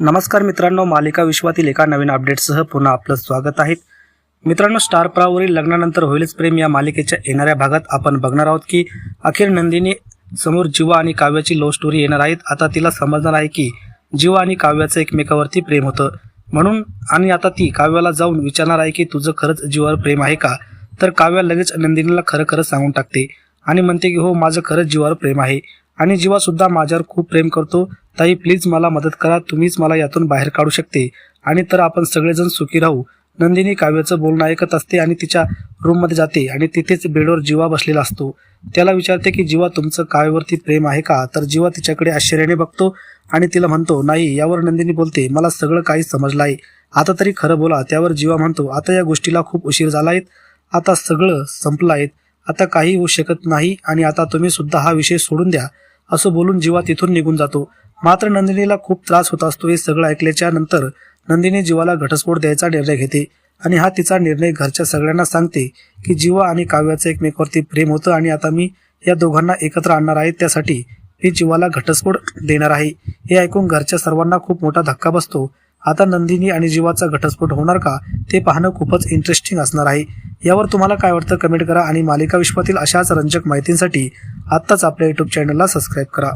नमस्कार मित्रांनो मालिका विश्वातील एका नवीन अपडेटसह पुन्हा आपलं स्वागत आहे. मित्रांनो स्टार प्रावरील लग्नानंतर होईलच प्रेम या मालिकेच्या येणाऱ्या भागात आपण बघणार आहोत की अखेर नंदिनी समोर जीवा आणि काव्याची लव्ह स्टोरी येणार आहेत. आता तिला समजणार आहे की जीवा आणि काव्याचं एकमेकावरती प्रेम होतं. म्हणून आणि आता ती काव्याला जाऊन विचारणार आहे की तुझं खरंच जीवावर प्रेम आहे का? तर काव्या लगेच नंदिनीला खरं खरं सांगून टाकते. आणि म्हणते की हो माझं खरंच जीवावर प्रेम आहे आणि जीवासुद्धा माझ्यावर खूप प्रेम करतो. ताई प्लीज मला मदत करा. तुम्हीच मला यातून बाहेर काढू शकते. आणि तर आपण सगळेजण सुखी राहू. नंदिनी काव्याचं बोलणं ऐकत असते आणि तिच्या रूममध्ये जाते आणि तिथेच बेडवर जीवा बसलेला असतो. त्याला विचारते की जीवा तुमचं काव्यावरती प्रेम आहे का? तर जीवा तिच्याकडे आश्चर्याने बघतो आणि तिला म्हणतो नाही यावर नंदिनी बोलते. मला सगळं काही समजलं आहे आता तरी खरं बोला. त्यावर जीवा म्हणतो आता या गोष्टीला खूप उशीर झाला आहे आता सगळं संपलं आहेत आता काही होऊ शकत नाही आणि आता तुम्ही सुद्धा हा विषय सोडून द्या असं बोलून जीवा तिथून निघून जातो. मात्र नंदिनीला खूप त्रास होत असतो हे सगळं ऐकल्याच्या नंतर नंदिनी जीवाला घटस्फोट द्यायचा निर्णय घेते आणि हा तिचा निर्णय घरच्या सगळ्यांना सांगते की जीवा आणि काव्याचं एकमेकावरती प्रेम होतं आणि आता मी या दोघांना एकत्र आणणार आहे त्यासाठी मी जीवाला घटस्फोट देणार आहे. हे ऐकून घरच्या सर्वांना खूप मोठा धक्का बसतो. आता नंदिनी आणि जीवाचा घटस्फोट होणार का ते पाहणं खूपच इंटरेस्टिंग असणार आहे. यावर तुम्हाला काय वाटतं कमेंट करा आणि मालिका विश्वातील अशाच रंजक माहितींसाठी आत्ताच आपल्या यूट्यूब चॅनलला सबस्क्राईब करा.